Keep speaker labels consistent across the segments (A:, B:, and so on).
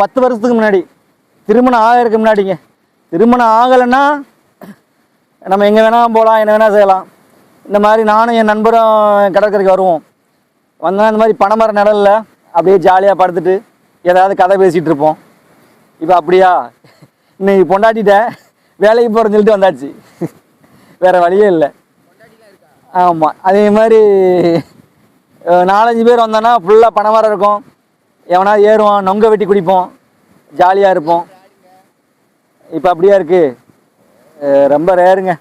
A: பத்து வருஷத்துக்கு முன்னாடி. திருமணம் ஆகிறதுக்கு முன்னாடிங்க. திருமணம் ஆகலைன்னா நம்ம எங்கே வேணால் போகலாம் என்ன வேணால் செய்யலாம். இந்த மாதிரி நானும் என் நண்பரும் கடற்கரைக்கு வருவோம். வந்தோன்னா இந்த மாதிரி பனைமர நிழலில் அப்படியே ஜாலியாக படுத்துட்டு ஏதாவது கதை பேசிகிட்டு இருப்போம். இப்போ அப்படியா? இன்னைக்கு பொண்டாட்டிட்டேன் வேலைக்கு போகிறேன்னு சொல்லிட்டு வந்தாச்சு. வேறு வழியே இல்லை. ஆமாம் அதே மாதிரி நாலஞ்சு பேர் வந்தோன்னா ஃபுல்லாக பனைமரம் இருக்கும். எவனா ஏறுவான் நொங்க வெட்டி குடிப்போம் ஜாலியாக இருப்போம். இப்போ அப்படியா இருக்கு. ரொம்ப ரேருங்க.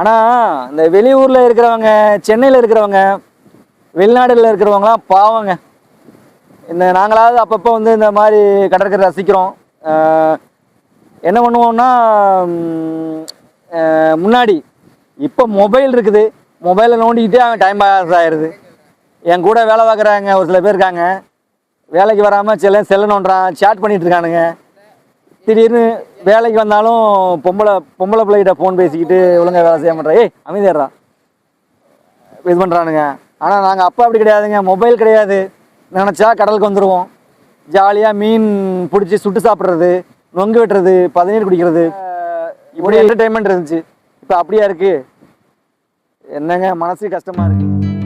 A: ஆனால் இந்த வெளியூரில் இருக்கிறவங்க சென்னையில் இருக்கிறவங்க வெளிநாடுகளில் இருக்கிறவங்களாம் பாவங்க. இந்த நாங்களாவது அப்பப்போ வந்து இந்த மாதிரி கடற்கரை ரசிக்கிறோம். என்ன பண்ணுவோம்னா முன்னாடி இப்போ மொபைல் இருக்குது. மொபைலில் நோண்டிக்கிட்டே அவன் டைம் பாஸ் ஆயிடுது என் கூட வேலை பார்க்குறாங்க ஒரு சில பேர் இருக்காங்க. வேலைக்கு வராமல் சில செல்ல நோண்டுறான் சேட் பண்ணிட்டு இருக்கானுங்க திடீர்னு வேலைக்கு வந்தாலும் பொம்பளை பொம்பளை பிள்ளைகிட்ட ஃபோன் பேசிக்கிட்டு ஒழுங்கா வேலை செய்ய மாட்டேன் ஏய் அமைதியாடுறா இது பண்ணுறானுங்க ஆனால் நாங்கள் அப்போ அப்படி கிடையாதுங்க. மொபைல் கிடையாது. நினச்சா கடலுக்கு வந்துடுவோம் ஜாலியாக மீன் பிடிச்சி சுட்டு சாப்பிட்றது நொங்கு வெட்டுறது பதநீர் குடிக்கிறது. இப்படி என்டர்டைன்மெண்ட் இருந்துச்சு. இப்போ அப்படியா இருக்கு? என்னங்க மனசு கஷ்டமாக இருக்குது